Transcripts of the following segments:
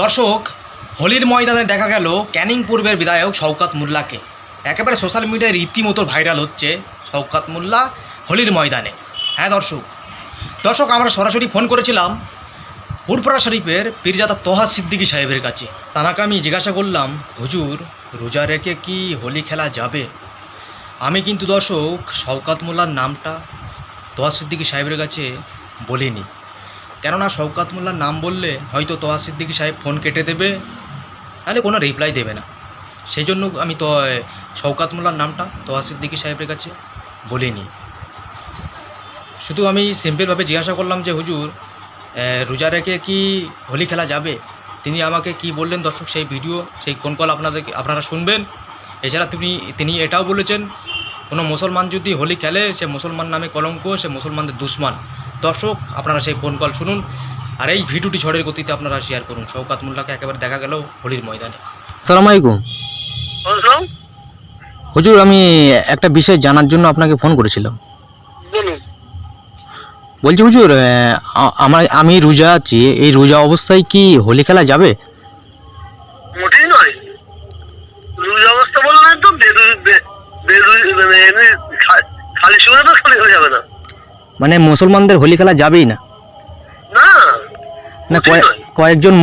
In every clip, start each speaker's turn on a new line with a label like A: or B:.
A: দর্শক, হোলির ময়দানে দেখা গেল ক্যানিং পূর্বের বিধায়ক শওকাত মোল্লাকে। একেবারে সোশ্যাল মিডিয়ায় রীতিমতো ভাইরাল হচ্ছে শওকাত মোল্লা হোলির ময়দানে। হ্যাঁ দর্শক দর্শক, আমরা সরাসরি ফোন করেছিলাম হুরপুরা শরীফের পীরজাদা তোহা সিদ্দিকী সাহেবের কাছে। তানাকে আমি জিজ্ঞাসা করলাম, হুজুর, রোজা রেখে কি হোলি খেলা যাবে? আমি কিন্তু দর্শক, শওকাত মোল্লার নামটা তোহা সিদ্দিকী সাহেবের কাছে বলিনি। কেননা শওকাত মোল্লার নাম বললে হয়তো তোহা সিদ্দিকী সাহেব ফোন কেটে দেবে, তাহলে কোনো রিপ্লাই দেবে না। সেই জন্য আমি তো শওকাত মোল্লার নামটা তোহা সিদ্দিকী সাহেবের কাছে বলিনি। শুধু আমি সিম্পলভাবে জিজ্ঞাসা করলাম যে, হুজুর রোজা রেখে কি হোলি খেলা যাবে? তিনি আমাকে কি বললেন দর্শক, সেই ভিডিও, সেই ফোন কল আপনাদেরকে আপনারা শুনবেন। এছাড়া তিনি তিনি এটাও বলেছেন, কোনো মুসলমান যদি হোলি খেলে, সে মুসলমান নামে কলঙ্ক, সে মুসলমানদের দুশ্মন। দর্শক আপনারা সেই ফোন কল শুনুন আর এই ভিডিওটি ঝড়ের গতিতে আপনারা শেয়ার করুন। শওকাত মোল্লাকে একেবারে দেখা গেল হোলির ময়দানে।
B: সালাম আলাইকুম। হুজুর আমি একটা বিষয় জানার জন্য আপনাকে ফোন করেছিলাম। বলছি হুজুর আমার আমি রোজা আছি এই রোজা অবস্থায় কি হোলি খেলা যাবে?
C: মোটেই নয়। রুজ অবস্থা বললে তো বেদু বে- মানে খালি সময় তো খালি হয়ে যাবে না।
B: মানে মুসলমানদের হোলি খেলা যাবেই না।
C: না
B: না কয়েক- কয়েকজন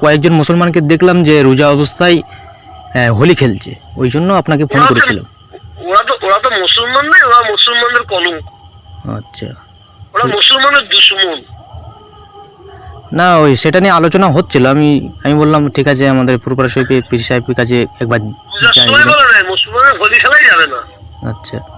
B: কয়েকজন মুসলমানকে দেখলাম যে রোজা অবস্থায় হোলি খেলছে। ওই জন্য আপনাকে ফোন করেছিলাম।
C: ওরা তো ওরা তো মুসলমান ওরা মুসলমানদের কলঙ্ক।
B: আচ্ছা।
C: ওরা মুসলমানের দুশ্মন।
B: না ওই সেটা নিয়ে আলোচনা হচ্ছিল। আমি আমি বললাম ঠিক আছে আমাদের পুরপাড়া শরীফে পীর সাহেবের কাছে একবার
C: মুসলমানের হোলি খেলাই যাবে না।
B: আচ্ছা।